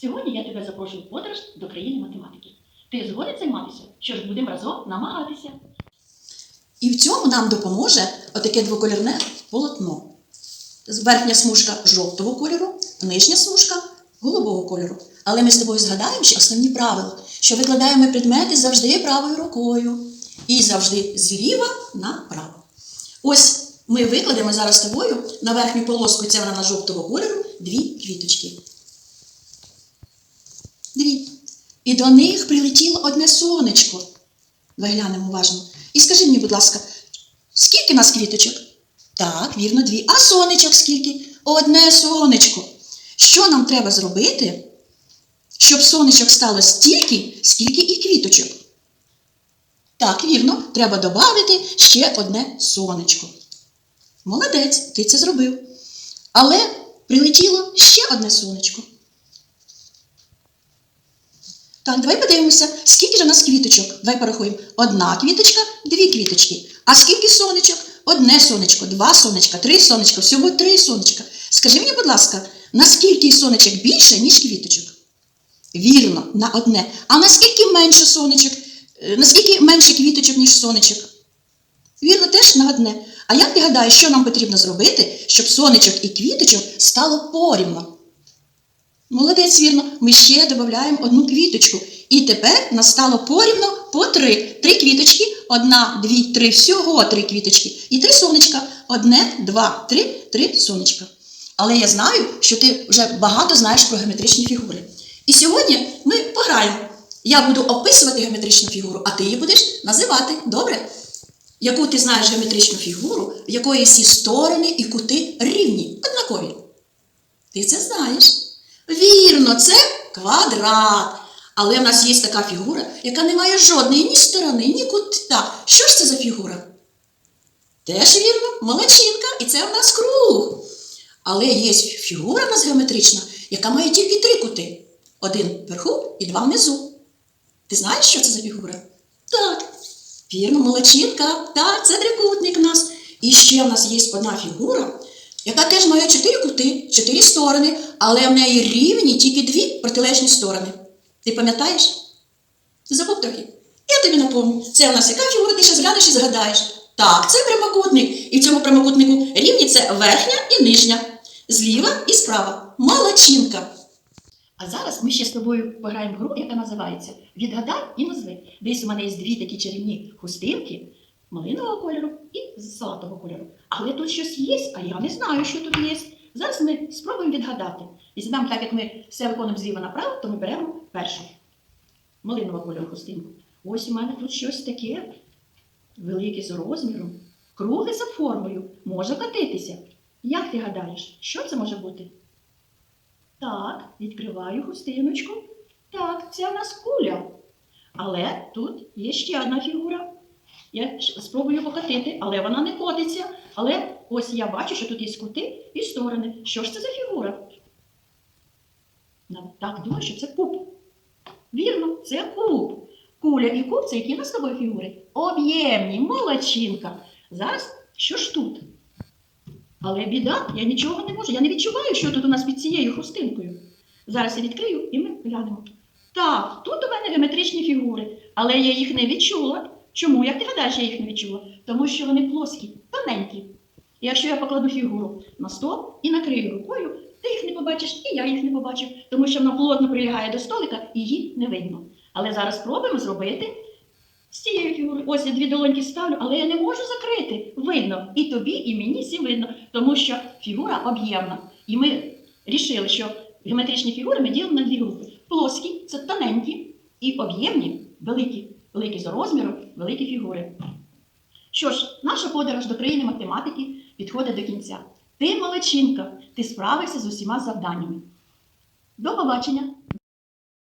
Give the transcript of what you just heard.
Сьогодні я тебе запрошую в подорож до країни математики. Ти згоден займатися? Що ж будемо разом намагатися? І в цьому нам допоможе отаке двокольорне полотно. Верхня смужка жовтого кольору, нижня смужка голубого кольору. Але ми з тобою згадаємо ще основні правила, що викладаємо предмети завжди правою рукою і завжди зліва направо. Ось ми викладемо зараз з тобою на верхню полоску, це на жовтого кольору, дві квіточки. Дві. І до них прилетіло одне сонечко. Виглянемо уважно. І скажи мені, будь ласка, скільки нас квіточок? Так, вірно, дві. А сонечок скільки? Одне сонечко. Що нам треба зробити, щоб сонечок стало стільки, скільки і квіточок? Так, вірно, треба додати ще одне сонечко. Молодець, ти це зробив. Але прилетіло ще одне сонечко. Так, давай подивимося, скільки ж у нас квіточок. Давай порахуємо. Одна квіточка, дві квіточки. А скільки сонечок? Одне сонечко, два сонечка, три сонечка, всього три сонечка. Скажи мені, будь ласка, наскільки сонечок більше, ніж квіточок? Вірно, на одне. А наскільки менше сонечок? Е, Наскільки менше квіточок, ніж сонечок? Вірно, теж на одне. А як ти гадаєш, що нам потрібно зробити, щоб сонечок і квіточок стало порівно? Молодець, вірно, ми ще додаємо одну квіточку. І тепер нас стало порівно по три. Три квіточки, одна, дві, три, всього три квіточки. І три сонечка. Одне, два, три, три сонечка. Але я знаю, що ти вже багато знаєш про геометричні фігури. І сьогодні ми пограємо. Я буду описувати геометричну фігуру, а ти її будеш називати. Добре? Яку ти знаєш геометричну фігуру, в якої всі сторони і кути рівні, однакові. Ти це знаєш. Це квадрат. Але в нас є така фігура, яка не має жодної ні сторони, ні кута. Що ж це за фігура? Теж вірно, молодчинка, і це в нас круг. Але є фігура в нас геометрична, яка має тільки три кути: один вверху і два внизу. Ти знаєш, що це за фігура? Так. Вірно, молодчинка. Так, це трикутник у нас. І ще в нас є одна фігура, яка теж має чотири кути, чотири сторони, але в неї рівні тільки дві протилежні сторони. Ти пам'ятаєш? Ти забув трохи? Я тобі напомню. Це у нас яка фігура, ти ще зглянеш і згадаєш. Так, це прямокутник. І в цьому прямокутнику рівні це верхня і нижня, зліва і справа. Молодчинка. А зараз ми ще з тобою пограємо гру, яка називається Відгадай і назви. Десь у мене є дві такі чарівні хустинки малинового кольору і золотого кольору. Але тут щось є, а я не знаю, що тут є. Зараз ми спробуємо відгадати. І знам, так як ми все виконуємо зліва направо, то ми беремо першу малинового кольору хустинку. Ось у мене тут щось таке велике за розміром, кругле за формою, може катитися. Як ти гадаєш, що це може бути? Так, відкриваю хустиночку. Так, це в нас куля. Але тут є ще одна фігура. Я спробую покатити, але вона не котиться. Але ось я бачу, що тут є кути і сторони. Що ж це за фігура? Так, думаю, що це куб. Вірно, це куб. Куля і куб це які в нас фігури? Об'ємні, молодчинка. Зараз що ж тут? Але біда, я нічого не можу. Я не відчуваю, що тут у нас під цією хустинкою. Зараз я відкрию і ми глянемо. Так, тут у мене геометричні фігури, але я їх не відчула. Чому? Як ти гадаєш, я їх не відчула? Тому що вони плоскі, тоненькі. І якщо я покладу фігуру на стол і накрию рукою, ти їх не побачиш, і я їх не побачу, тому що вона плотно прилягає до столика і її не видно. Але зараз спробуємо зробити з цією фігурою. Ось я дві долоньки ставлю, але я не можу закрити. Видно і тобі, і мені всім видно, тому що фігура об'ємна. І ми рішили, що геометричні фігури ми ділимо на дві групи. Плоскі це тоненькі і об'ємні, великі, великі за розміром, великі фігури. Що ж, наша подорож до країни математики підходить до кінця. Ти молодчинка, ти справився з усіма завданнями. До побачення!